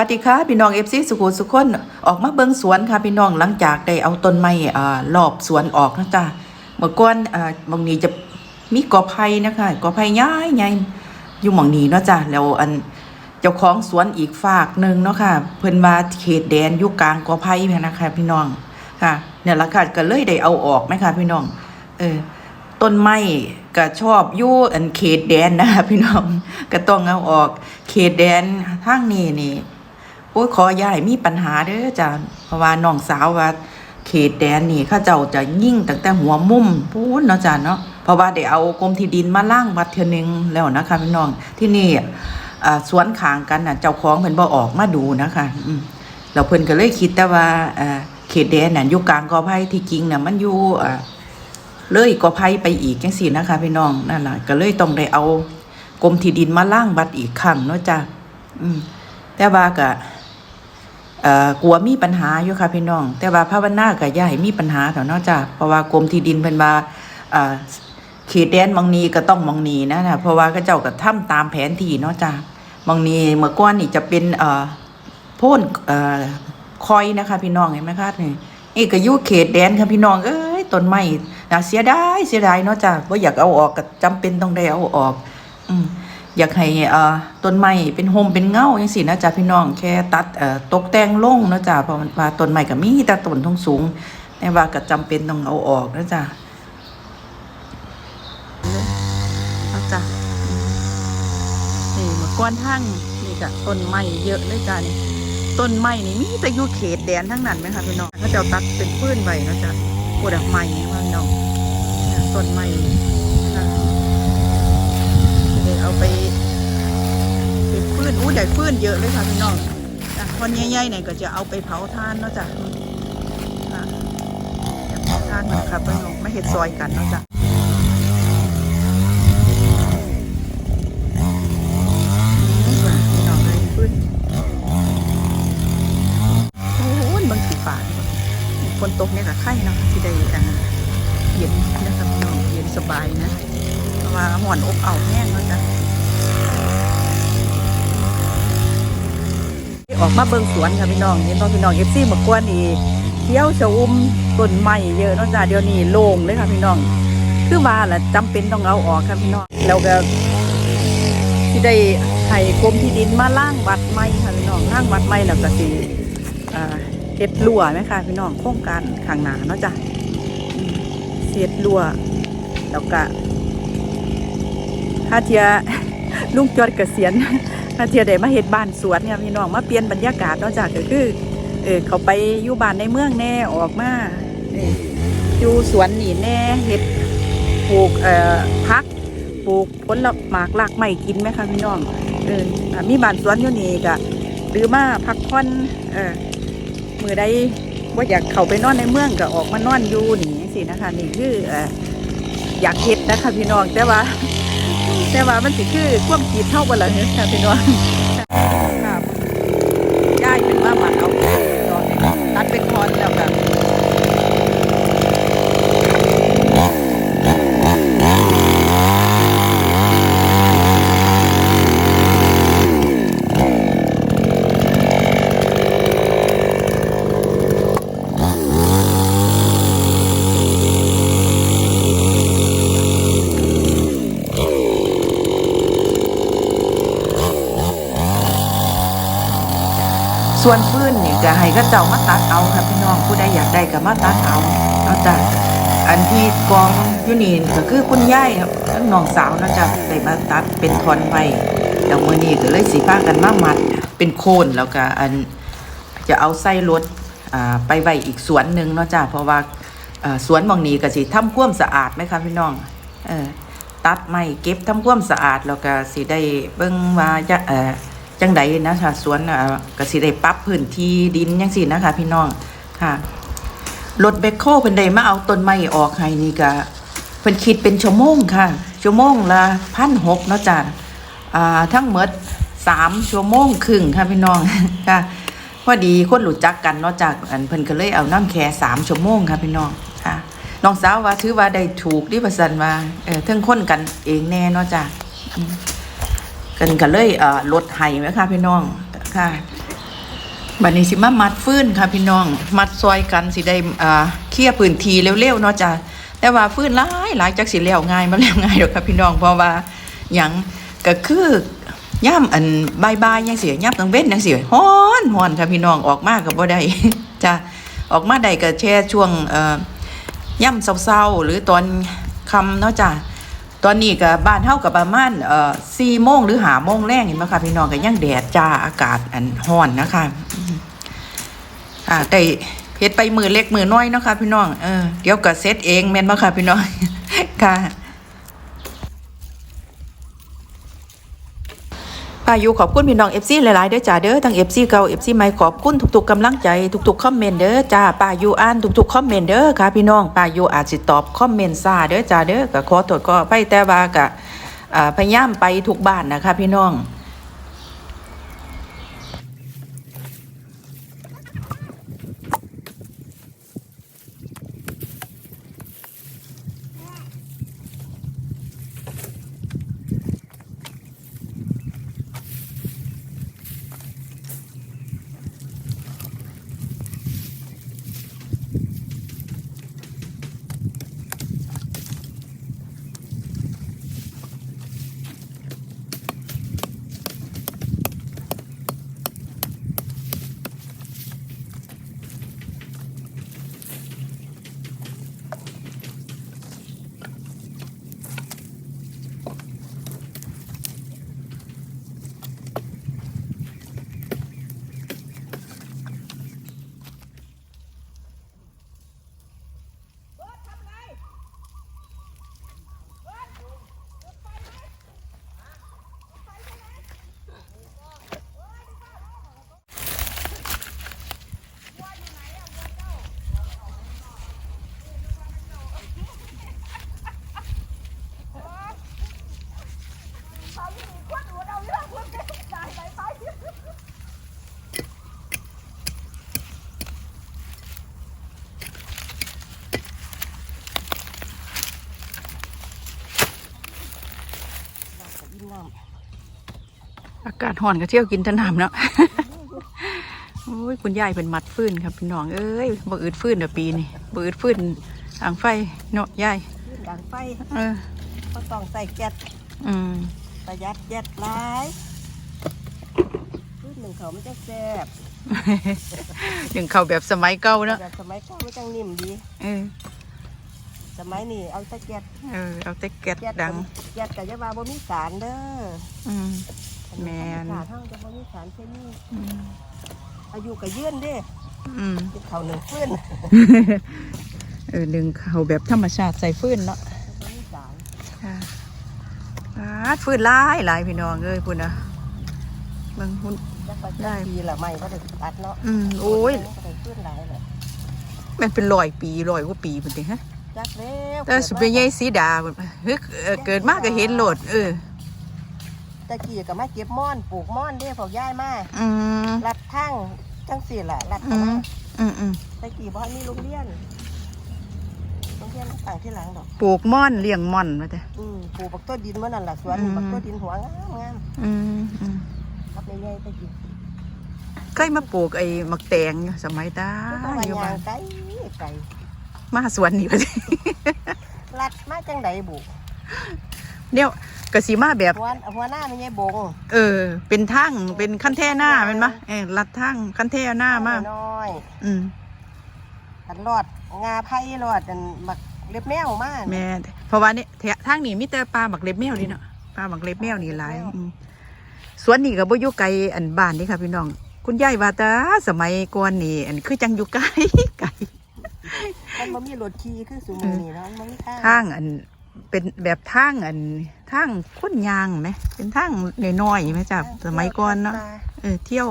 สวัสดีค่ะพี่น้องเอฟซีสุขุสุขคนออกมาเบิงสวนค่ะพี่น้องหลังจากได้เอาต้นไม้รอบสวนออกนะจ๊ะเมื่อก่อนบางนี้จะมีกอไผ่นะคะกอไผ่ย้ายใหญ่อยู่หมองนี้เนาะจ้ะแล้วอันเจ้าของสวนอีกฝากหนึ่งเนาะค่ะ เพิ่นว่าเขตแดนยู่กลางกอไผ่แม่นะคะพี่น้องค่ะเนี่ยละค่ะก็เลยได้เอาออกไหมคะพี่น้อง เออต้นไม้ก็ชอบอยู่อันเขตแดนนะคะพี่น้องก็ต้องเอาออก เขตแดนทางนี้นี่ อ้ยขออย่าให้มีปัญหาเด้อจ้ะเพราะว่าน้องสาวว่า เขตแดนนี่ข้าเจ้าจะยิ่งตั้งแต่หัวมุมพูนเนาะจ้ะเนาะเพราะว่าได้เอากรมที่ดินมาล่างวัดเทือนึงแล้วนะคะพี่น้องที่นี่สวนขางกันน่ะเจ้าของเพิ่นบ่ออกมาดูนะคะอืมแล้วเพิ่นก็เลยคิดแต่ว่าเขตแดนน่ะอยู่กลางกอไผ่ที่จริงน่ะมันอยู่เลยก็ไผ่ไปอีกจังซี่นะคะพี่น้องนั่นล่ะก็เลยต้องได้เอากรมที่ดินมาล่างบัตรอีกครั้งเนาะจ้ะอืมแต่ว่าก็ เอ่อกลัวมีปัญหาอยู่ค่ะพี่น้อง แต่ว่าภาวนาก็อย่าให้มีปัญหาเถอะเนาะจ้ะเพราะว่ากรมที่ดินเพิ่นว่าอ่าเขตแดนบางนีก็ต้องบางนีนะนะเพราะว่าเขาเจ้าก็ทำตามแผนที่เนาะจ้ะบางนีเมื่อก่อนนี่จะเป็นเอ่อโพ่นเอ่อคอยนะคะ พี่น้องเห็นไหมคะนี่นี่ก็อยู่เขตแดนค่ะพี่น้องเอ้ยต้นไม้นะเสียดายเสียดายเนาะจ้ะว่าอยากเอาออกก็จำเป็นต้องได้เอาออก อืม อยากให้ต้นไม้เป็นโฮมเป็นเงาอย่างสินะจ๊ะพี่น้องแค่ตัดตกแต่งลงนะจ้ะเพราะว่าต้นไม้ก็มีแต่ต้นทงสูงแต่ว่าก็จำเป็นต้องเอาออกนะจ๊ะเอาจ้ะนี่มื่อก่อนทั้งนี่ก็ต้นไม้เยอะเลยจ้ะนี่ต้นไม้นี่มีแต่อยู่เขตแดนทั้งนั้นไหมคะพี่น้องเขาจะเอาตัดเป็นพื้นไว้นะจ้ะปวดไม้ว่าน้องเนี่ยต้นไม้ค่ เอาไปเป็นฟืนอู้ใหญ่ฟืนเยอะเลยค่ะพี่น้องอะคนใหญ่ๆเนี่ยก็จะเอาไปเผาท่านเนาะจ้ะค่ะจะเผาทานนะครับพี่น้องไม่เห็ดซอยกันเนาะจ้ะพี่น้องเลยฟืนโอ้ยมันคือป่าฝนตกเนี่ยกับไข่เนาะที่ได้อ่าเย็นนะครับน้องเย็นสบายนะ ว่าหอนอบเอาวแห้งเนาะจ้ะออกมาเบิ่งสวนค่ะพี่น้องเห็นน้องพี่น้องเอฟซีมื่อกวนนี่เที่ยวชะอุ่มต้นไม้เยอะนาะจ้ะเดี๋ยวนี้โล่งเลยค่ะพี่น้อง คือว่าแหละจำเป็นต้องเอาออกค่ะพี่น้องแล้วก็ที่ได้ให้กรมที่ดินมาล่างวัดไม้ค่ะพี่น้องล่างวัดไม้แล้วก็สิอ่าเฮ็ดรั่วไหมคะพี่น้องโครงการข้างหนาเนาะจ้ะเสียดรั่วแล้วก็ ถ้าเทียลุงจอดเกษียณถ้าเทียได้มาเฮ็ดบ้านสวนเนี่ยพี่น้องมาเปลี่ยนบรรยากาศนาะจ้ะก็คือเออเขาไปอยู่บ้านในเมืองแน่ออกมาอยู่สวนนี่แน่เฮ็ดปลูกเอ่อพักปลูกผลหมากลากไม้กินไหมคะพี่น้องเออมีบ้านสวนอยู่นี่ก็หรือมาพักผ่อนเออมือใดว่าอยากเข้าไปนอนในเมืองก็ออกมานอนอยู่นี่สินะคะนี่คืออยากเฮ็ดนะคะพี่น้องแต่ว่า แต่ว่ามันสิคือความคิดเท่ากันละเนี่ยค่ะพี่น้องครับย้ายเป็นว่าหมัดเอาพี่น้องนี่ตัดเป็นคอนแล้วแบบ ส่วนพื้นนี่ก็ให้ก็เจ้ามาตัดเอาครับพี่น้องผู้ใดอยากได้ก็มาตัดเอาเอาจ้ะอันที่กองยูนี่ก็คือคุณยายครับทั้งน้องสาวนะจ๊ะได้มาตัดเป็นทอนไว้แล้วมื้อนี้ก็เลยสิพากันมามัดเป็นโคนแล้วก็อันจะเอาไส้รถไปไว้อีกสวนหนึ่งเนาะจ้ะเพราะว่าสวนบางนี้ก็สิทำความสะอาดไหมคะพี่น้องอตัดไม้เก็บทำความสะอาดแล้วก็สิได้เบิ่งว่าจะเอ่อ จังใดนะคะสวนอ่าก็สิได้ปรับพื้นที่ดินจังซี่นะคะพี่น้องค่ะรถแบคโคเพิ่นได้มาเอาต้นไม้ออกให้นี่ก็เพิ่นคิดเป็นชั่วโมงค่ะ ชั่วโมงละ1,600เนาะจ้ะอ่าทั้งหมดสามชั่วโมงครึ่งค่ะพี่น้องค่ะพอดีคนรู้จักกันเนาะจากอันเพิ่นก็เลยเอาน้ำแค่สามชั่วโมงค่ะพี่น้องค่ะน้องสาวว่าถือว่าได้ถูกที่ประสันว่าเออทั้งคนกันเองแน่เนาะจ้ะ กันก็เลยเอ่อลดให้ไหมค่ะพี่น้องค่ะบัดนี้สิมามัดฟื้นค่ะพี่น้อง มัดซอยกันสิได้อ่าเคลียร์พื้นที่เร็วๆเนาะจ้ะแต่ว่าฟื้นหลายหลายจักสิแล้วง่ายมาแล้วง่ายดอกค่ะพี่น้องเพราะว่าหยังก็คือย่ำอันบายๆยังเสียย่ำตังเว้นยังเสียฮ้อนฮ้อนค่ะพี่น้องออกมาก็บ่ได้จ้ะออกมาได้ก็แช่ช่วงเอ่อย่ำเศร้าๆหรือตอนคำเนาะจ้ะ ตอนนี้ก็บ้านเท่ากับประมาณเอ่อสี่โมงหรือหาโมงแรงเห็นไหมคะพี่น้องก็ยังแดดจ้าอากาศอันห้อนนะคะอ่าแต่เฮ็ดไปมือเล็กมือน้อยเนาะค่ะพี่น้องเออเดี๋ยวก็เซตเองแม่นบ่ค่ะพี่น้องค่ะ ปายูขอบคุณพี่น้องเอฟซีหลายๆเด้อจ้าเด้อทั้งเอฟซีเก่าเอฟซีใหม่ขอบคุณทุกๆกำลังใจทุกๆคอมเมนต์เด้อจ้าป้ายูอ่านทุกๆคอมเมนต์เด้อค่ะพี่น้องป้ายูอาจสิตอบคอมเมนต์ซาเด้อจ้าเด้อก็ขอโทษก็ไปแต่ว่ากะพยายามไปทุกบ้านนะคะพี่น้อง อา กาศห่อนก็เที่ยวกินแตะน้ำเนาะโอ้ยคุณยายเป็นมัดฟืนครับพี่น้องเอ้ยบ่อืดฟืนเดี๋ยวปีนี่บ่อืดฟืนอ่างไฟเนาะยายดังไฟเออก็ต้องใส่แก๊สอืมประหยัดแก๊สหลายพื้นหนึ่งเขามันจะแซ่บถึงเขาแบบสมัยเก่าเนาะแบบสมัยก่อนมันจังนิ่มดีเออสมัยนี้เอาแต่แก๊สเออเอาแต่แก๊สแก๊สดังแก๊สกับยาบาบ่มีสารเด้ออืมอั แม่นสารเท่าจะบ่มีสารเคมีอืมอายุก็ยืนเด้อืมกินข้าวหนึ่งฟื้นเออดึงเขาแบบธรรมชาติใส่ฟืนเนาะบ่มีสารค่ะปาดฟืนหลายหลายพี่น้องเอ้ยพุ่นนะเบิ่งพุ่น จักว่าได้ ปีละไม่ก็ได้ตัดเนาะอืมโอ้ยก็ได้ฟื้นหลายเลยมันเป็นร้อยปีร้อยกว่าปีพุ่นติฮะจักแล้วแต่สุเปยายสีดาพุ่นเฮ้ยเอ่อเกิดมากก็เห็นโหลดเออ ตะกี้ก็มาเก็บม่อนปลูกม่อนเด้พวกย้ายมาอืมลัดทั้งจังสี่แหละลัดอืเข้ามมาอืมอืมตะกี้บ้านมีโรงเรียนโรงเรียนต่างที่หลังดอก ปลูกม่อนเลี้ยงม่อนมาแต่อืมปลูกบักต้นดินเมื่อนั่นแหละสวนอืมบักต้นดินหัวงามงามอืมอืมครับใหญ่ๆตะกี้เคยมาปลูกไอ้มักแตงอยู่สมัยตาคือต้องมาอยู่ยาบ้างนไก่ไก่มาสวนนี่พอดีลัดมาจังใดบุเนี่ย กสีมาแบบ หัวหัวหน้าไม่ใช่บงเออ เป็นทั้งเป็นขั้นแท่หน้าแมันปะเออลัดทั้งขั้นแท่หน้ามาน้อยอืมๆอันรอดงาไผ่รอดอันบักเล็บแมวมาแม่เพราะว่าเนี่ยแถทางนี้มีแต่ปลาบักเล็บแมวนี่เนาะปลาบักเล็บแมวนี่หลายอืมสวนนี่ก็บ่อยู่ไกลอันบ้านนี่ค่ะพี่น้อง คุณยายว่าแตาสมัยก่อนนี่อันคือจังอยู่ไกลไกลมันบ่มีรถขี่คือสุมือนี่เนาะมันบ่มีทางทางอัน เป็นแบบทางอันทางค้นยางไหมเป็นทางน้อยๆไหมจ้ะสมัยก่อนเนาะเออเที่ยว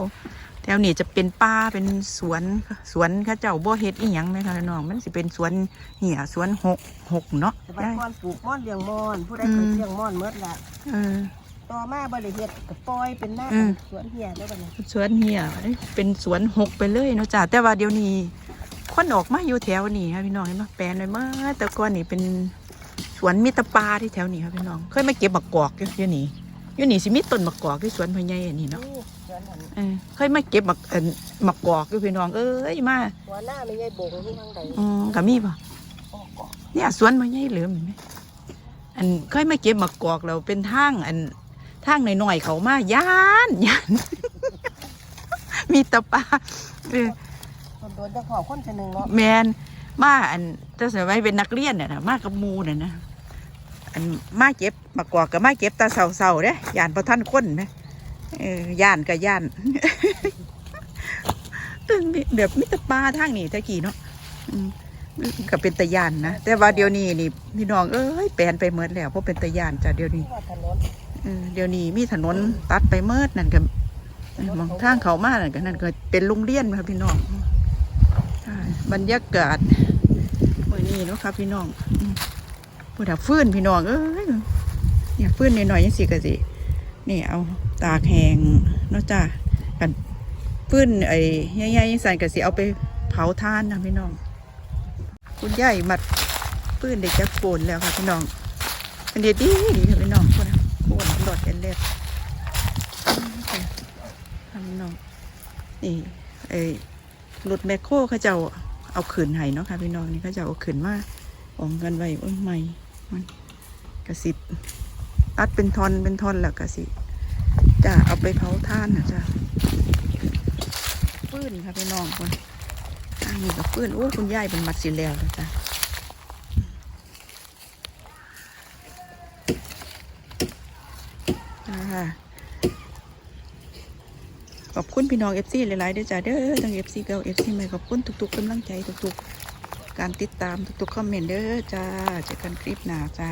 แถวนี้จะเป็นป่าเป็นสวนสวนเข้าเจ้าบ่เฮ็ดอีหยังไหมคะน้องมันสิเป็นสวนเหี่ยสวนหกหกเนาะสมัยได้ก่อนปลูกม่อนเลี้ยงม่อนผู้ใดเคยอืมเลี้ยงม่อนเมื่อละเออต่อมาบริเฮ็ดก็ปล่อยเป็นหน้าอืมสวนเหียแล้วบัดนี้สวนเหี่ยเอ้ยเป็นสวนหกไปเลยเนาะจ้ะแต่ว่าเดี๋ยวนี้คนออกมาอยู่แถวนี้ค่ะพี่น้องเห็นไหมแปลนไปเมื่อแต่ก่อนนี่เป็น สวนมิตรปลาที่แถวนี้ค่ะพี่น้อง เคยมาเก็บบักกอกอยู่เดี๋ยวนี้อยู่นี่สิมีต้นมะกอกที่สวนพ่อใหญ่อันนี้เนาะนี่สวนหันเออเคยมาเก็บมะเอิ่นมะกอกอยู่พี่น้องเอ้ยมาหัวหน้าไม่ใช่โบกที่ทางใดอืมก็มีป่ะออกออกเนี่ยสวนพ่อใหญ่เหลือมเห็นไหมอันเคยมาเก็บมะกอกแล้วเป็นทางอันทางหน่อยๆเขามาย่านย่านมีแตะปลาเออโดนๆจะขอคนจะหนึ่งเนาะแมน มาอันจะสมัยเป็นนักเรียนเนี่ยนะมากับมูเนี่ยนะอันมาเก็บมากวอกกับมาเก็บตาเสาๆเด้ย่านพระท่านคนไหมเออย่านกับย่านเป็นแบบมิตรปลาทางนี้ตะกี้เนาะก็เป็นตะยานนะแต่ว่าเดี๋ยวนี้นี่พี่น้องเอ้ยแปลนไปเมิดแล้วเพราะเป็นตะยานจ้ะเดี๋ยวนี้เดี๋ยวนี้มีถนนตัดไปเมิดนั่นก็มองทางเขามานั่นก็นั่นก็เป็นโรงเรียนค่ะพี่น้องบรรยากาศ นี้เนาะครับพี่น้องอืมพูดถึงฟื้นพี่น้องเอ้ยเนี่ยฟื้นหน่อยๆยังสิกะสินี่เอาตากแหงเนาะจ้ากันฟื้นไอ้ใหญ่ๆยังสั่นกะสิเอาไปเผาท่านนะพี่น้อง คุณยายมัดฟื้นเด็กจะโกนแล้วค่ะพี่น้องอันเดียดีดีค่ะพี่น้องคนนโคนหลอดกันเล็บทำน้องนี่ไอ้รถแมคโครเขาเจ้า เอาขืนให้เนาะค่ะพี่น้องนี่เขาจ้าเอาขืนมาอองกันไว้อ้ยใหม่มันกระสิตัดเป็นทอนเป็นทอนแล้วกระสิจะเอาไปเผาท่านนะจ้ะฟืนค่ะพี่น้องคนอันนี้ก็ฟืนโอ้คุณยายเป็นมัดสิแล้วแล้วจ้ะค่ะ ขอบคุณพี่น้องเอฟซีหลายๆด้วยจ้าเด้อทั้งเอฟซีเก่าเอฟซีใหม่ขอบคุณทุกๆกำลังใจทุกๆ การติดตามทุกๆคอมเมนต์เด้อจ้าเจอกันคลิปหน้าจ้า